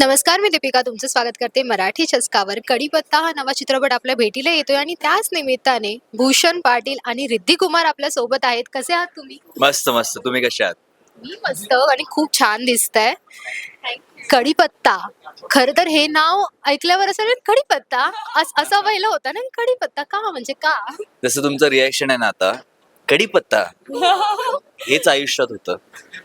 नमस्कार मी दीपिका तुमचं स्वागत करते मराठी चस्कावर. कढीपत्ता हा नवा चित्रपट आपल्या भेटीला येतोय आणि त्याच निमित्ताने भूषण पाटील आणि रिद्धी कुमार आपल्यासोबत आहेत. कसे आहात तुम्ही? मस्त मस्त. तुम्ही कशा आहात? मी मस्त आणि खूप छान दिसतंय. कढीपत्ता. खर तर हे नाव ऐकल्यावर असं वाटेल, कढीपत्ता? अस- असं पहिलं होतं ना कढीपत्ता का म्हणजे का? जसं तुमचं रिॲक्शन आहे ना आता कडीपत्ता हेच आयुष्यात होतं.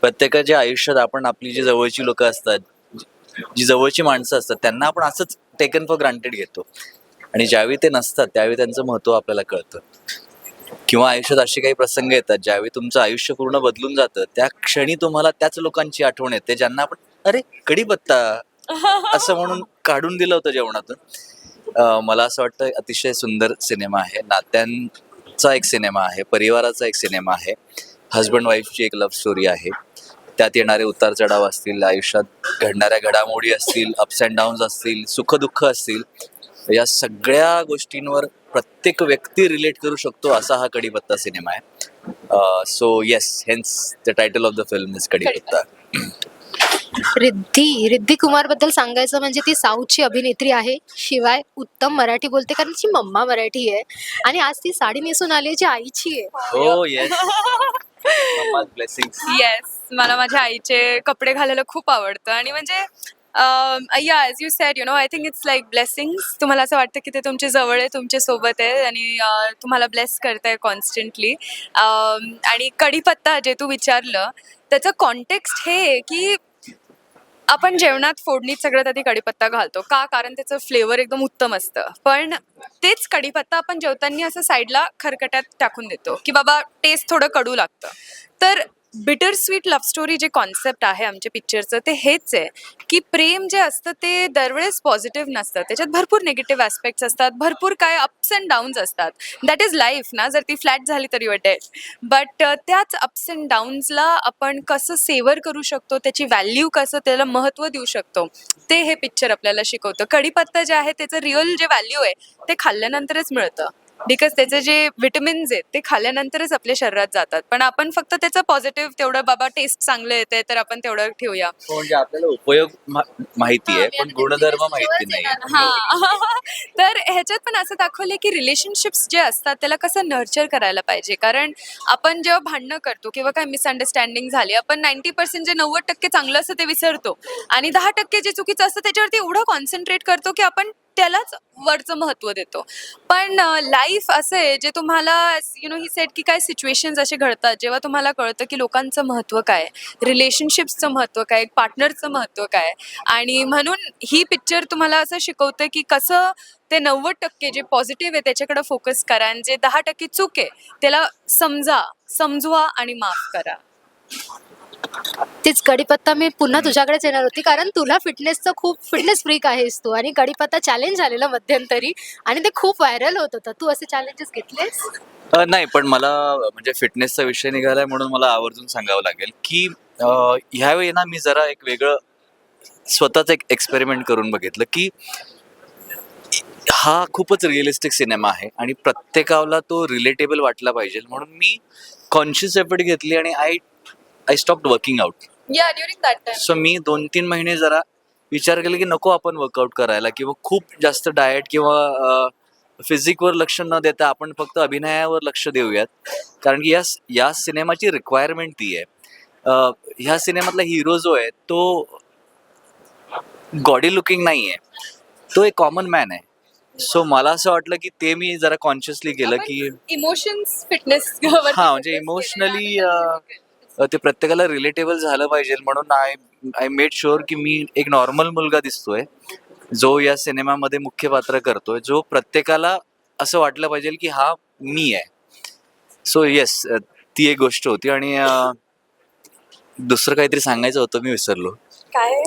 प्रत्येकाच्या आयुष्यात आपण आपली जी जवळची लोक असतात जी जवळची माणसं असतात त्यांना आपण असंच टेकन फॉर ग्रांटेड घेतो. आणि ज्यावेळी ते नसतात त्यावेळी त्यांचं महत्त्व आपल्याला कळतं. किंवा आयुष्यात असे काही प्रसंग येतात ज्यावेळी तुमचं आयुष्य पूर्ण बदलून जातं त्या क्षणी तुम्हाला त्याच लोकांची आठवण येते ज्यांना आपण अरे कडीपत्ता. असं म्हणून काढून दिलं होतं जेवणातून. मला असं वाटतं अतिशय सुंदर सिनेमा आहे. नात्यांचा एक सिनेमा आहे परिवाराचा एक सिनेमा आहे. हजबंड वाईफची एक लव्ह स्टोरी आहे. त्यात येणारे उतार चढाव असतील आयुष्यात घडणाऱ्या घडामोडी असतील अप्स अँड डाऊन्स असतील सुखदुःख असतील या सगळ्या गोष्टींवर प्रत्येक व्यक्ती रिलेट करू शकतो असा हा कडीपत्ता सिनेमा आहे. So yes hence the title of the film is Kadipatta. Riddhi Riddhi कुमारबद्दल सांगायचं म्हणजे ती साऊथची अभिनेत्री आहे. शिवाय उत्तम मराठी बोलते कारण तिची मम्मा मराठी आहे. आणि आज ती साडी नेसून आली आहे, जी आईची आहे. हो येस ब्लेसिंग येस मला माझ्या आईचे कपडे घालायला खूप आवडतं. आणि म्हणजे या as you said you know I think it's like blessings तुम्हाला असं वाटतं की ते तुमच्या जवळ आहे तुमच्यासोबत आहे आणि तुम्हाला ब्लेस करताय कॉन्स्टंटली आणि कढीपत्ता जे तू विचारलं त्याचं कॉन्टेक्स्ट हे आहे की आपण जेवणात फोडणीत सगळ्यात आधी कढीपत्ता घालतो. का? कारण त्याचं फ्लेवर एकदम उत्तम असतं. पण तेच कढीपत्ता आपण जेवताना असं साईडला खरकट्यात टाकून देतो. की बाबा टेस्ट थोडं कडू लागतं. तर बिटर स्वीट लव्ह स्टोरी जे कॉन्सेप्ट आहे आमच्या पिक्चरचं ते हेच आहे की प्रेम जे असतं ते दरवेळेस पॉझिटिव्ह नसतं. त्याच्यात भरपूर निगेटिव्ह ॲस्पेक्ट्स असतात भरपूर काय अप्स अँड डाऊन्स असतात. दॅट इज लाईफ ना जर ती फ्लॅट झाली तरी वाटेल. बट त्याच अप्स अँड डाऊन्सला आपण कसं सेवर करू शकतो त्याची व्हॅल्यू कसं त्याला महत्त्व देऊ शकतो ते हे पिक्चर आपल्याला शिकवतं. कढीपत्ता जे आहे त्याचं रिअल जे व्हॅल्यू आहे ते खाल्ल्यानंतरच मिळतं. बिकॉज त्याचे जे विटमिन्स आहेत ते खाल्ल्यानंतरच आपल्या शरीरात जातात. पण आपण फक्त त्याचं पॉझिटिव्ह तेवढं बाबा टेस्ट चांगलं येते तर आपण तेवढं ठेवूया. म्हणजे आपल्याला उपयोग मा- माहिती आहे पण गुणधर्म माहिती नाही हा. तर ह्याच्यात पण असं दाखवलंय की रिलेशनशिप्स जे असतात त्याला कसं नर्चर करायला पाहिजे. कारण आपण जेव्हा भांडणं करतो किंवा काय मिसअंडरस्टँडिंग झाली आपण नाईन्टी पर्सेंट जे नव्वद टक्के चांगलं असतं ते विसरतो. आणि दहा टक्के जे चुकीचं असतं त्याच्यावरती एवढं कॉन्सन्ट्रेट करतो की आपण त्यालाच वरचं महत्त्व देतो. पण लाईफ असं आहे जे तुम्हाला यु नो ही सेट की काय सिच्युएशन्स असे घडतात जेव्हा तुम्हाला कळतं की लोकांचं महत्त्व काय रिलेशनशिप्सचं महत्त्व काय पार्टनरचं महत्त्व काय आणि म्हणून ही पिक्चर तुम्हाला असं शिकवतं की कसं ते नव्वद टक्के जे पॉझिटिव्ह आहे त्याच्याकडे फोकस करा आणि जे दहा टक्के चूक आहे त्याला समजा समजवा आणि माफ करा. तीच कढीपत्ता मी पुन्हा तुझ्याकडेच येणार होती कारण तुला फिटनेसचं खूप फिटनेस फ्रीक आहेस तू. आणि कढीपत्ता चॅलेंज झालेलं मध्यंतरी. आणि ते खूप व्हायरल होत होतं. तू असे चॅलेंजेस घेतलेस? अ, नाही पण मला म्हणजे फिटनेसचा विषय निघालाय म्हणून मला आवर्जून सांगावं लागेल की अ, ह्यावेळी ना मी जरा एक वेगळं स्वतःच एक एक्सपेरिमेंट करून बघितलं की हा खूपच रिअलिस्टिक सिनेमा आहे आणि प्रत्येकाला तो रिलेटेबल वाटला पाहिजे. म्हणून मी कॉन्शियस एफर्ट घेतली आणि I I stop working out या ड्युरिंग दॅट टाइम सो मी दोन तीन महिने जरा विचार केला की नको आपण वर्कआउट करायला किंवा खूप जास्त डाएट किंवा फिजिकवर लक्ष न देता आपण फक्त अभिनयावर लक्ष देऊयात. कारण की या या सिनेमाची रिक्वायरमेंट ती आहे. अ, ह्या सिनेमातला हिरो जो आहे तो गॉडी लुकिंग नाही आहे तो एक कॉमन मॅन आहे. सो मला असं वाटलं की ते मी जरा कॉन्शियसली केलं की इमोशन्स फिटनेस हा म्हणजे इमोशनली ते प्रत्येकाला रिलेटेबल झालं पाहिजे म्हणून आय आय मेड शुअर की मी एक नॉर्मल मुलगा दिसतोय जो या सिनेमामध्ये मुख्य पात्र करतोय जो प्रत्येकाला असं वाटलं पाहिजे की हा मी आहे. सो येस ती एक गोष्ट होती आणि दुसरं काहीतरी सांगायचं होतं मी विसरलो. काय?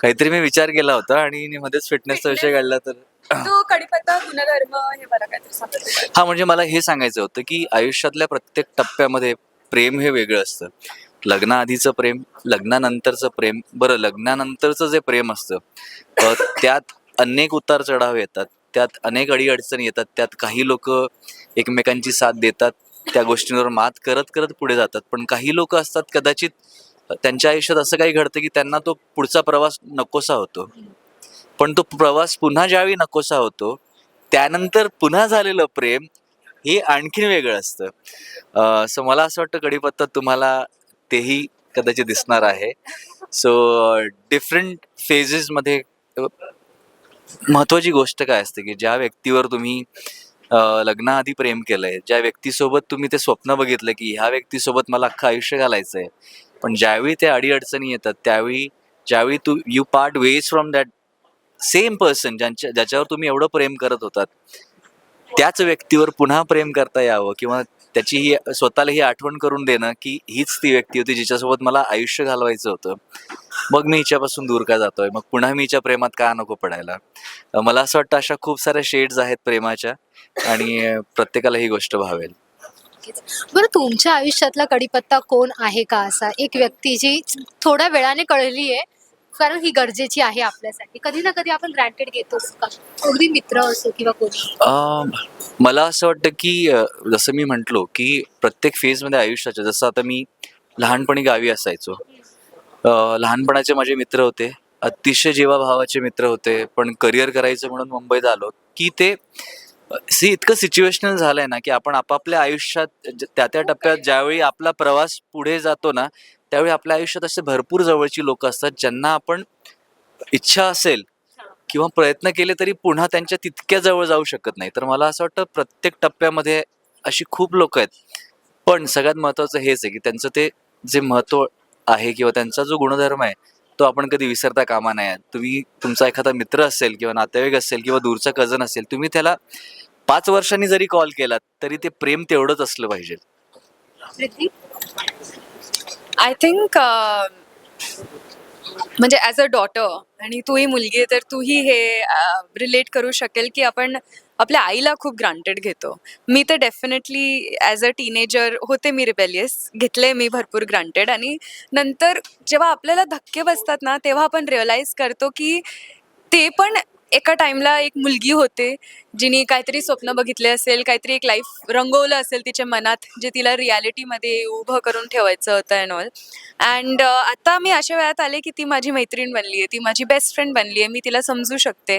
काहीतरी मी विचार केला होता आणि मध्येच फिटनेसचा विषय काढला तर. हा म्हणजे मला हे सांगायचं होतं की आयुष्यातल्या प्रत्येक टप्प्यामध्ये प्रेम हे वेगळं असतं. लग्नाआधीचं प्रेम लग्नानंतरचं प्रेम बरं लग्नानंतरचं जे प्रेम असतं त्यात अनेक उतार चढाव येतात त्यात अनेक अडीअडचणी येतात त्यात काही लोक एकमेकांची साथ देतात त्या गोष्टींवर मात करत करत पुढे जातात. पण काही लोक असतात कदाचित त्यांच्या आयुष्यात असं काही घडतं की त्यांना तो पुढचा प्रवास नकोसा होतो. पण तो प्रवास पुन्हा ज्यावेळी नकोसा होतो त्यानंतर पुन्हा झालेलं प्रेम हे आणखीन वेगळं असतं. सो मला असं वाटतं कढीपत्ता तुम्हाला तेही कदाचित दिसणार आहे. सो डिफरंट फेजेसमध्ये महत्वाची गोष्ट काय असते की ज्या व्यक्तीवर तुम्ही लग्नाआधी प्रेम केलंय ज्या व्यक्तीसोबत तुम्ही ते स्वप्न बघितलं की ह्या व्यक्तीसोबत मला अख्खं आयुष्य घालायचंय पण ज्यावेळी ते अडीअडचणी येतात त्यावेळी ज्यावेळी तू you part ways from that same person ज्यांच्या ज्याच्यावर तुम्ही एवढं प्रेम करत होतात त्याच व्यक्तीवर पुन्हा प्रेम करता यावं किंवा त्याची ही स्वतःला ही आठवण करून देणं की हीच ती व्यक्ती होती जिच्यासोबत मला आयुष्य घालवायचं होतं. मग मी हिच्यापासून दूर का जातोय? मग पुन्हा मी हिच्या प्रेमात का नको पडायला? मला असं वाटतं अशा खूप साऱ्या शेड्स आहेत प्रेमाच्या आणि प्रत्येकाला ही गोष्ट भावेल. बरं तुमच्या आयुष्यातला कडीपत्ता कोण आहे का असा? एक व्यक्ती जी थोड्या वेळाने कळली आहे कारण ही गरजेची आहे आपल्यासाठी. कधी ना कधी आपण ग्रँटेड घेतोच का? अगदी मित्र असो किंवा कोणी. मला असं वाटतं की अ, जसं मी म्हटलो की प्रत्येक फेजमध्ये आयुष्याच्या जसं आता मी लहानपणी गावी असायचो. अ, लहानपणाचे माझे मित्र होते अतिशय जीवाभावाचे मित्र होते पण करिअर करायचं म्हणून मुंबईत आलो की ते सी इतकं सिच्युएशनल झालंय ना की आपण आपापल्या आयुष्यात ज- त्या त्या टप्प्यात ज्यावेळी आपला प्रवास पुढे जातो ना त्यावेळी आपल्या आयुष्यात असे भरपूर जवळची लोक असतात ज्यांना आपण इच्छा असेल किंवा प्रयत्न केले तरी पुन्हा त्यांच्या तितक्या जवळ जाऊ शकत नाही. तर मला असं वाटतं प्रत्येक टप्प्यामध्ये अशी खूप लोक आहेत. पण सगळ्यात महत्त्वाचं हेच आहे की त्यांचं ते जे महत्त्व आहे किंवा त्यांचा जो गुणधर्म आहे तो आपण कधी विसरता कामा नाही तुम्ही तुमचा एखादा मित्र असेल किंवा नातेवाईक असेल किंवा दूरचा कझन असेल तुम्ही त्याला पाच वर्षांनी जरी कॉल केलात तरी ते प्रेम तेवढंच असलं पाहिजे. आय थिंक uh, म्हणजे ॲज अ डॉटर आणि तूही मुलगी आहे तर तूही हे रिलेट करू शकेल की आपण आपल्या आईला खूप ग्रांटेड घेतो. मी तर डेफिनेटली ॲज अ टीनेजर होते मी रिबेलियस घेतले मी भरपूर ग्रांटेड आणि नंतर जेव्हा आपल्याला धक्के बसतात ना तेव्हा आपण रिअलाईज करतो की ते पण एका टाइमला एक मुलगी होते जिने काहीतरी स्वप्न बघितले असेल काहीतरी एक लाईफ रंगवलं असेल तिच्या मनात जे तिला रियालिटीमध्ये उभं करून ठेवायचं होतं अँड ऑल अँड आता मी अशा वेळात आले की ती माझी मैत्रीण बनली आहे ती माझी बेस्ट फ्रेंड बनली आहे मी तिला समजू शकते.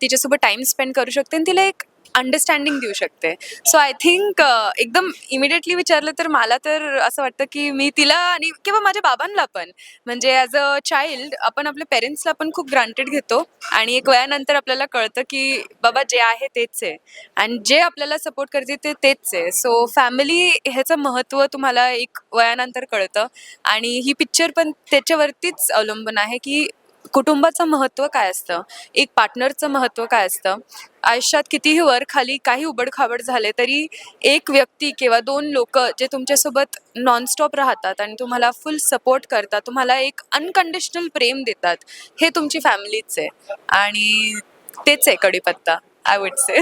तिच्यासोबत टाईम स्पेंड करू शकते आणि तिला एक अंडरस्टँडिंग देऊ शकते. सो आय थिंक एकदम इमिडिएटली विचारलं तर मला तर असं वाटतं की मी तिला आणि किंवा माझ्या बाबांना पण. म्हणजे ॲज अ चाइल्ड आपण आपल्या पेरेंट्सला पण खूप ग्रांटेड घेतो आणि एक वयानंतर आपल्याला कळतं की बाबा जे आहे तेच आहे. आणि जे आपल्याला सपोर्ट करते ते तेच आहे. सो फॅमिली ह्याचं महत्त्व तुम्हाला एक वयानंतर कळतं. आणि ही पिक्चर पण त्याच्यावरतीच अवलंबून आहे की कुटुंबाचं महत्त्व काय असतं? एक पार्टनरचं महत्त्व काय असतं? आयुष्यात कितीही वर खाली काही उबडखाबड झाले तरी एक व्यक्ती किंवा दोन लोक जे तुमच्यासोबत नॉनस्टॉप राहतात आणि तुम्हाला फुल सपोर्ट करतात तुम्हाला एक अनकंडिशनल प्रेम देतात हे तुमची फॅमिलीच आहे. आणि तेच आहे कडीपत्ता आय वुड से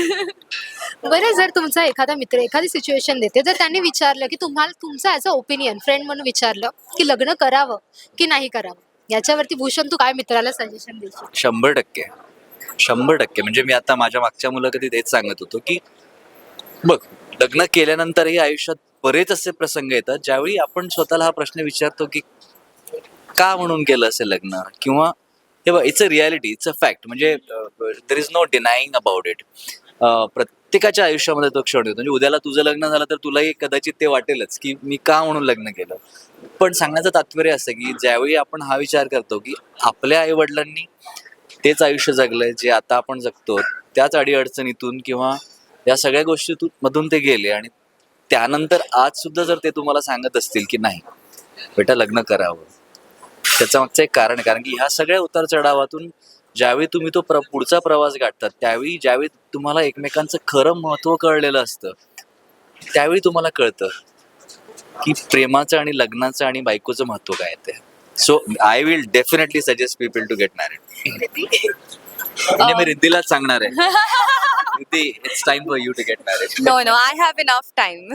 बरं जर तुमचा एखादा मित्र एखादी सिच्युएशन देते जर त्यांनी विचारलं की तुम्हाला तुमचं ॲज अ ओपिनियन फ्रेंड म्हणून विचारलं की लग्न करावं की नाही करावं? याच्यावरती भूषण तू काय मित्राला सजेशन देशील? शंभर टक्के. शंभर टक्के. म्हणजे मी आता माझ्या मागच्या मुलाखतीत तेच सांगत होतो की बघ लग्न केल्यानंतरही आयुष्यात बरेच असे प्रसंग येतात ज्यावेळी आपण स्वतःला हा प्रश्न विचारतो की का म्हणून केलं असेल लग्न? किंवा हे बघ इट्स म्हणजे, a reality it's a fact म्हणजे there is no denying about it प्रत्येकाच्या आयुष्यामध्ये तो क्षण येतो. म्हणजे उद्याला तुझं लग्न झालं तर तुलाही कदाचित ते वाटेलच की मी का म्हणून लग्न केलं? पण सांगण्याचं तात्पर्य असं की ज्यावेळी आपण हा विचार करतो की आपल्या आई वडिलांनी तेच आयुष्य जगलंय जे आता आपण जगतो त्याच अडीअडचणीतून किंवा या सगळ्या गोष्टीतून मधून ते गेले आणि त्यानंतर आज सुद्धा जर ते तुम्हाला सांगत असतील की नाही बेटा लग्न करावं. त्याच्या मागचं एक कारण आहे कारण की ह्या सगळ्या उतार चढावातून ज्यावेळी तुम्ही तो प्र पुढचा प्रवास गाठतात त्यावेळी ज्यावेळी तुम्हाला एकमेकांचं खरं महत्त्व कळलेलं असतं त्यावेळी तुम्हाला कळतं. की प्रेमाचं आणि लग्नाचं आणि बायकोचं महत्त्व काय ते? So I will definitely suggest people to get married म्हणजे मी रिद्धीलाच सांगणार आहे. Riddhi it's time for you to get married no no I have enough time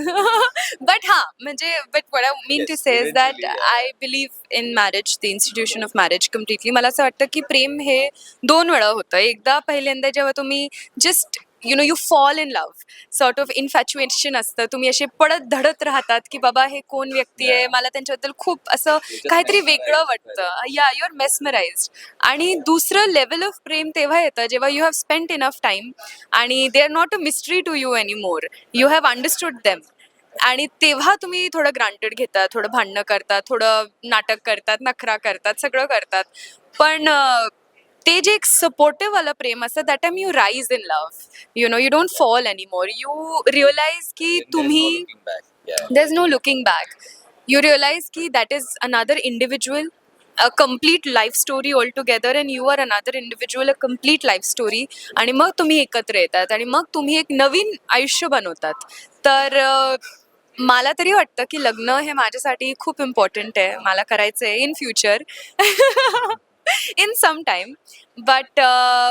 but हां म्हणजे but what I mean to Yes, say is that. I believe in marriage the institution of marriage completely मला असं वाटतं की प्रेम हे दोन वेळा होतं. एकदा पहिल्यांदा जेव्हा तुम्ही just you know you fall in love sort of infatuation असतं. तुम्ही असे पडत धडत राहतात की बाबा हे कोण व्यक्ती आहे? मला त्यांच्याबद्दल खूप असं काहीतरी वेगळं वाटतं. या यू आर मेस्मराइज आणि दुसरं लेवल ऑफ प्रेम तेव्हा येतं जेव्हा you have spend enough time आणि they are not a mystery to you any more you have understood them आणि तेव्हा तुम्ही थोडं ग्रांटेड घेतात थोडं भांडणं करतात थोडं नाटक करतात नखरा करतात सगळं करतात. पण ते जे एक सपोर्टिव्ह वालं प्रेम असतं that time you rise in love you know you don't fall any more you realize की तुम्ही there's no looking back. You realize ki that is another individual a complete life story altogether and you are another individual a complete life story. आणि मग तुम्ही एकत्र येतात. आणि मग तुम्ही एक नवीन आयुष्य बनवतात. तर अं, मला तरी वाटतं की लग्न हे माझ्यासाठी खूप इम्पॉर्टंट आहे. मला करायचं आहे in future in some time but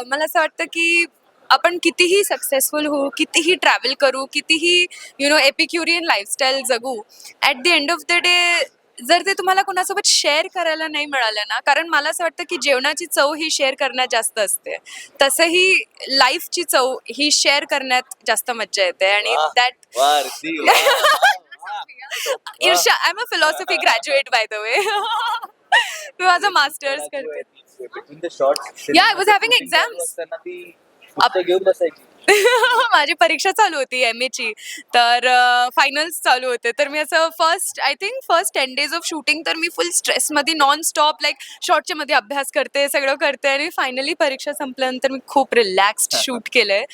मला असं वाटतं की आपण कितीही सक्सेसफुल होऊ कितीही ट्रॅव्हल करू कितीही यु नो एपिक्युरियन लाईफस्टाईल जगू at the end of the day जर ते तुम्हाला कोणासोबत शेअर करायला नाही मिळालं ना कारण मला असं वाटतं की जेवणाची चव ही शेअर करण्यात जास्त असते. तसंही लाईफची चव ही शेअर करण्यात जास्त मज्जा येते आणि. दॅट ईर्षा I am a philosophy graduate by the way मी माझं मास्टर्स करते. was having exams. घेऊन बसायची. माझी परीक्षा चालू होती एम ची. तर फायनल्स चालू होते. तर मी असं first I think first ten days of shooting तर मी फुल स्ट्रेसमध्ये नॉन स्टॉप लाईक शॉर्टच्या मध्ये अभ्यास करते सगळं करते आणि फायनली परीक्षा संपल्यानंतर मी खूप रिलॅक्स्ड शूट केलंय.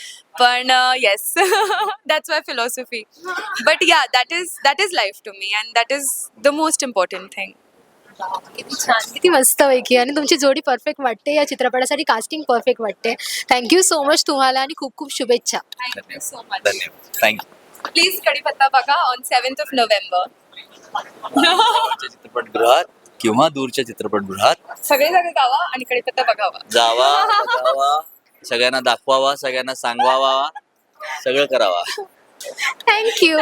पण yes that's why philosophy but yeah that is that is life to me and that is the most important thing किती छान किती मस्त पैकी. आणि तुमची जोडी परफेक्ट वाटते. या चित्रपटासाठी कास्टिंग परफेक्ट वाटते. थँक्यू सो मच तुम्हाला आणि खूप खूप शुभेच्छा. थँक्यू सो मच धन्यवाद थँक्यू प्लीज कडीपत्ता बघा ऑन सेवन्थ ऑफ नोव्हेंबर चित्रपटगृहात किंवा दूरच्या चित्रपटगृहात? सगळे सगळे गावा आणि कडीपत्ता बघावा. जावा बघावा सगळ्यांना दाखवावा सगळ्यांना सांगवावा सगळं करावा. थँक्यू